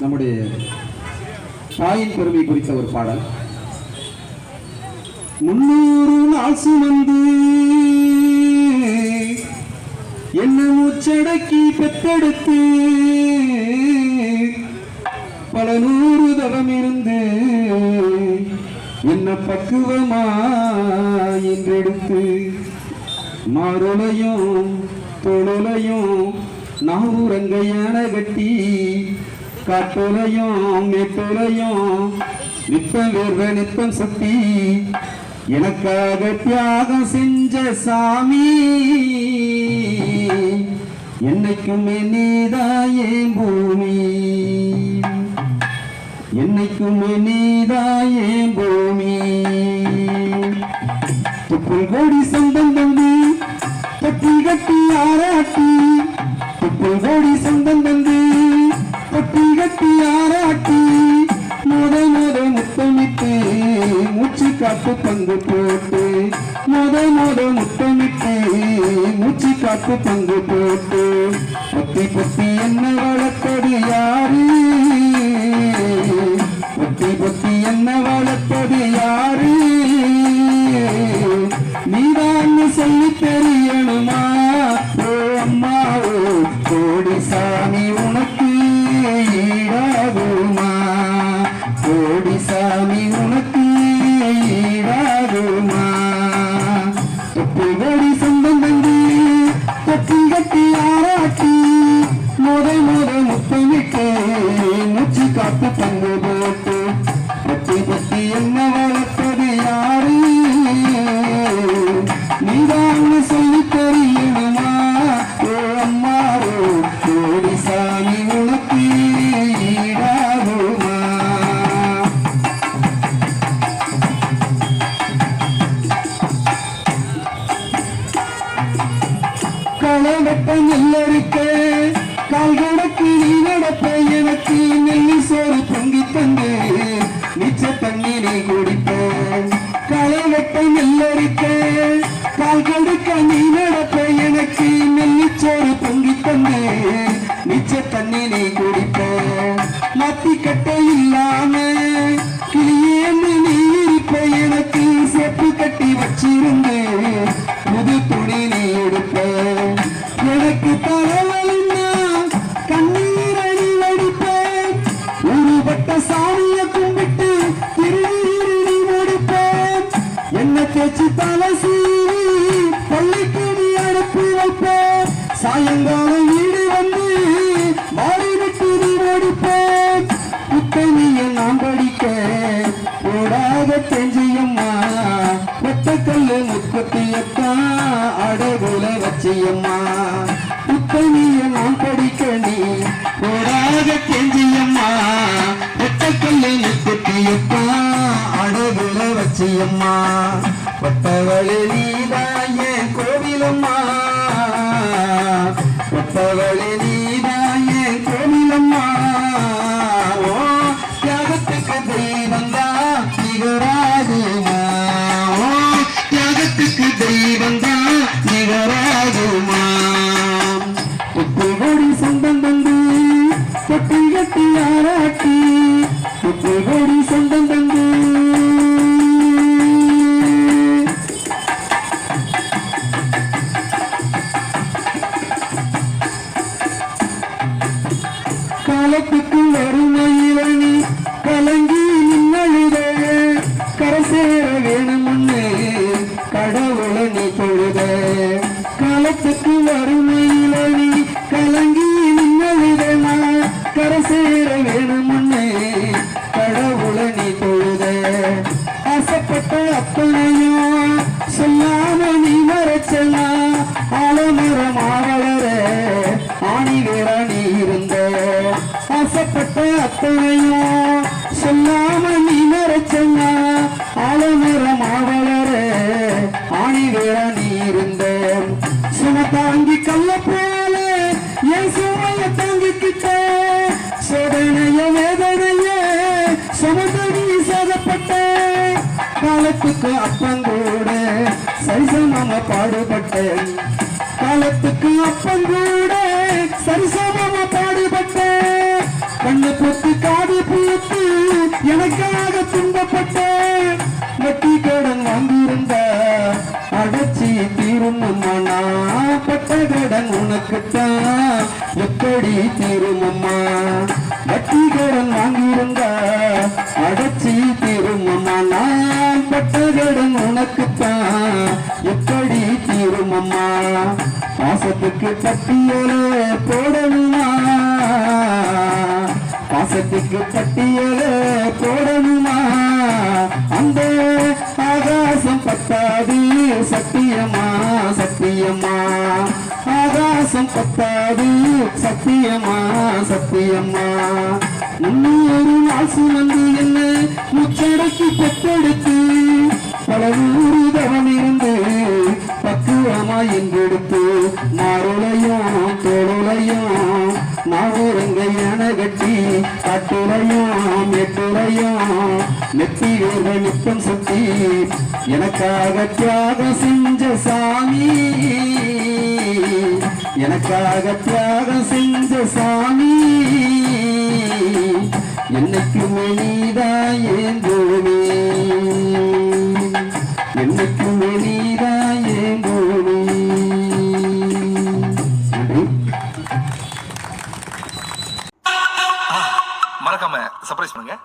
நம்முடைய தாயின் பெருமை குறித்த ஒரு பாடல். முன்னூறு நாள் சுமந்து என்ன மூச்சடக்கி பெத்தெடுத்து பல நூறு தரம் இருந்து என்ன பக்குவமா என்றெடுத்து மாருளையும் தொழுலையும் நாவூரங்கையான கட்டி காட்டுலையும் மேட்டுலையும் நிற்பம் வேர்வ நிற்பம் சுத்தி எனக்காக தியாகம் செஞ்ச சாமி என்னைக்குமே நீதாயே பூமி. என்னைக்குமே நீதாயே பூமி. துப்புள் கோடி சம்பந்தம் கட்டி ஆராட்டி துப்புள் கோடி சொந்தம் வந்து தொட்டி கட்டி ஆராட்டி முத முத முத்தமிட்டு மூச்சு காப்பு பங்கு போட்டு முத முத முத்தமிட்டு மூச்சு காப்பு பங்கு போட்டு பொத்தி பொத்தி என்ன வளர்த்தது யாரு? தொப்பு கோடி சொந்தம் தந்து தொட்டி கட்டி ஆராட்டி முத முத முத்தமிட்டு மூச்சு காத்து தந்து பொங்கி தந்து மிச்ச தண்ணீரை குடிப்ப களை வெட்ட நெல்லறுக்க கால் கடுக்க நீ நடப்ப எனக்கு நெல்லிச்சோறு பொங்கி தந்து மிச்ச தண்ணீரை குடிப்ப மத்தி வச்சு தேச்சு தலை சீவி பள்ளிக்கு நீ அனுப்பி வைப்பேன். சாயங்காலம் வீடு வந்து மாறி விட்டு நீ ஓடிப்பேன் புத்தனிய நான் படிக்க ஓடாத தெஞ்சியம்மா ஒத்தக்கல்லு முப்பத்தியத்தா அடகுல வச்சியம்மா புத்தனிய நான் படிக்க நீ ஓடாத தெஞ்சியம்மா ஒத்தக்கல்லு முப்பத்தியத்தா அடகுல வச்சியம்மா ஒத்தவளே நீதாய கோவிலம்மா. ஒத்தவளே கரை சேர வேணும்னு கடவுளை நீ தொழுத. ஆசைப்பட்ட அப்பனையும் சொல்லாம நீ மறைச்சனா? ஆலமரம் ஆவலர ஆணி வேற நீ இருந்த. ஆசைப்பட்ட அத்தனையும் சொல்லாம நீ மறைச்சனா? காலத்துக்கு அப்பங்கூட சரிசமம பாடுபட்டேன். காலத்துக்கு அப்பங்கூட சரிசமமா பாடுபட்டேன். கண்ணு பொத்து காது பூத்து எனக்காக துன்பப்பட்டேன். வட்டி கடன் வாங்கியிருந்த அடைச்சி தீருமம்மா நான் பட்ட கடன் உனக்குத்தான். எப்படி தீருமம்மா? அம்மா அம்மா. பாசத்துக்கு பட்டியலே போடணுமா? பாசத்துக்கு பட்டியலே போடணுமா? அந்த ஆகாசம் பத்தாது சத்தியமா? சத்தியமா? ஆகாசம் பத்தாது சத்தியமா? சத்தியமா? முன்னூறு நாள் சுமந்து என்ன முச்சடைக்கு பெற்றெடு சுத்தி கட்டுரையும் எட்டுரையும் நெத்தி வேர்வ நித்தம் சுத்தி எனக்காக தியாகம் செஞ்ச சாமி. எனக்காக தியாகம் செஞ்ச சாமி. என்னைக்குமே நீதான் ஏங்குவே என்னைக்குமே சர்ப்ரைஸ் பண்ணுங்க.